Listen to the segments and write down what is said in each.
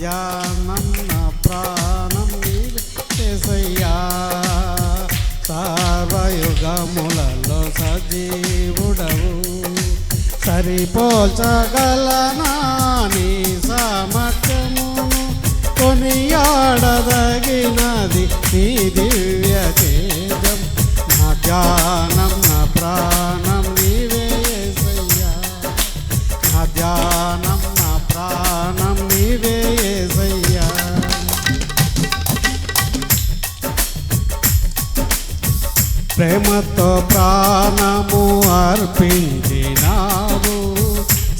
ధ్యానం నా ప్రాణం నీవేసయ్యా సర్వయుగములలో సజీవుడవు. సరిపోల్చగలనా నీ సామర్థ్యమును? కొనియాడదగినది నీ దివ్య తేజం. నా జ్ఞానం ప్రేమతో ప్రాణము అర్పించినావు.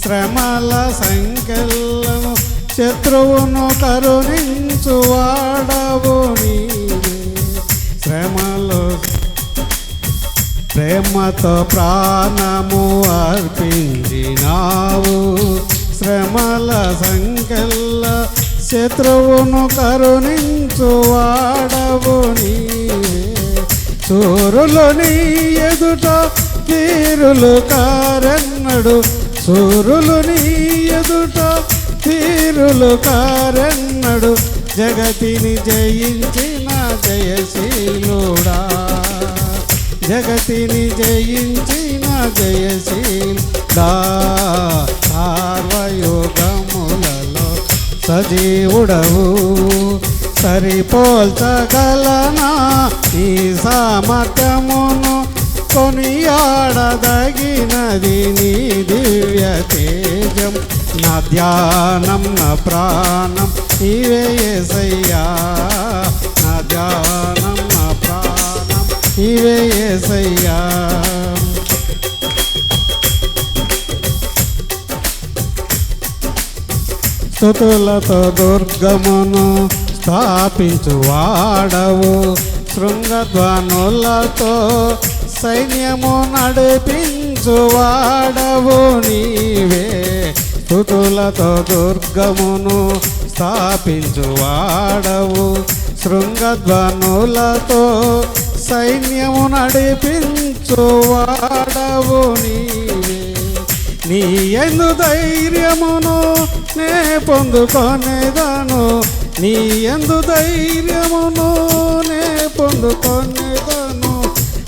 శ్రమల సంఖ్యలను శత్రువును కరుణించు వాడవు శ్రమలు ప్రేమతో ప్రాణము అర్పించినావు. శ్రమల సంఖ్యల శత్రువును కరుణించు వాడవు నీవే. సూరులు ఎదుట తీరులు కారెన్నడు. సూరులు ఎదుట తీరులు కారెన్నడు. జగతిని జయించిన జయశీలుడా. జగతిని జయించిన జయశీలుడా. సార్వయోగములలో సజీవుడవు. సరిపోల్చగలనా? ఈ సామర్థ్యమును కొనియాడదగినది నీ దివ్య తేజం. నా ధ్యానం నా ప్రాణం ఇవే యేసయ్యా నా ధ్యానం నా ప్రాణం నీవే యేసయ్యా స్థుతులతో దుర్గమును స్థాపించు వాడవు శృంగధ్వనులతో సైన్యము నడిపించువాడవు నీవే. స్థుతులతో దుర్గమును స్థాపించువాడవు శృంగధ్వనులతో సైన్యము నడిపించువాడవు నీవే. నీ ఎందు ధైర్యమును నే పొందుకొనేదాను. నీ ఎందు ధైర్యమును పొందుకొనేదాను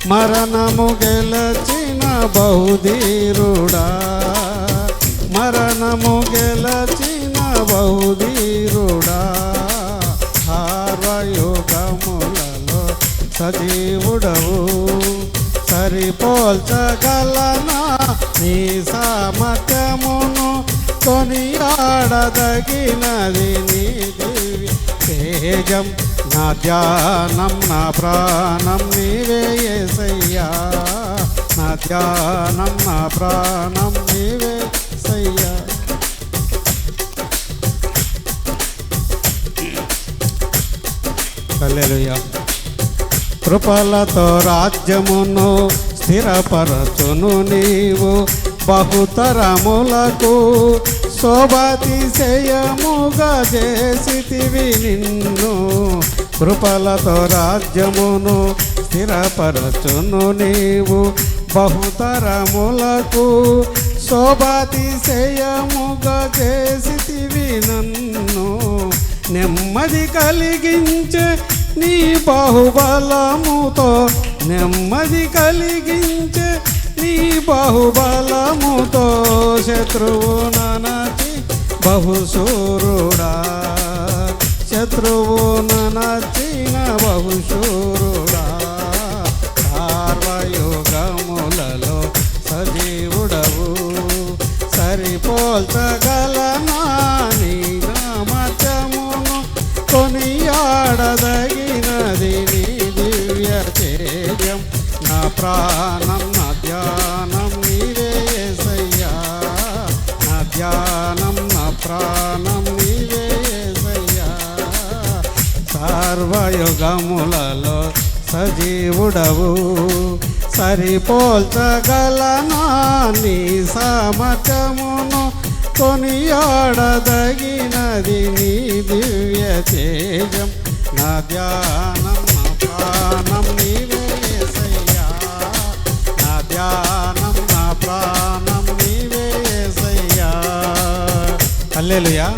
మరణము గెలచిన బహుధీరుడా. మరణము గెలచిన బహుధీరుడా. హారయుగములలో సజీవుడవు సరిపోల్చగలనా? నీ సామర్థ్యమును కొనియాడదగినది నీ దివ్య తేజం. నా ధ్యానం నా ప్రాణం నీవే యేసయ్యా నా ధ్యానం నా ప్రాణం నీవే సయ్యా హల్లెలూయా. కృపలతో రాజ్యమును స్థిరపరచును నీవు. బహుతరములకు శోభాతిశయముగా చేసితివి నిన్ను. కృపలతో రాజ్యమును స్థిరపరచును నీవు. బహుతరములకు శోభాతిశయముగా చేసితివి నన్ను. నెమ్మది కలిగించే నీ బాహుబలముతో నెమ్మది కలిగించే నీ బాహుబలముతో శత్రువు ననచి బహుశూరుడా. శత్రువు ననచిన బహుశూరుడా సార్వయుగములలో సజీవుడవు. సరిపోల్చగలనా నీ నామత్యమును కొనియాడదగినది నీ దివ్య తేజం నా ప్రాణం నా ధ్యానం నీవే యేసయ్యా. నా ధ్యానం నా ప్రాణం సర్వయుగములలో సజీవుడవు. సరిపోల్చగలనా నీ సామర్థ్యమును కొనియాడదగినది నీ దివ్య తేజం. నా ధ్యానం నా ప్రాణం నీవే సయ్యా నా ధ్యానం నా ప్రాణం నీవే సయ్యా అల్లెలుయా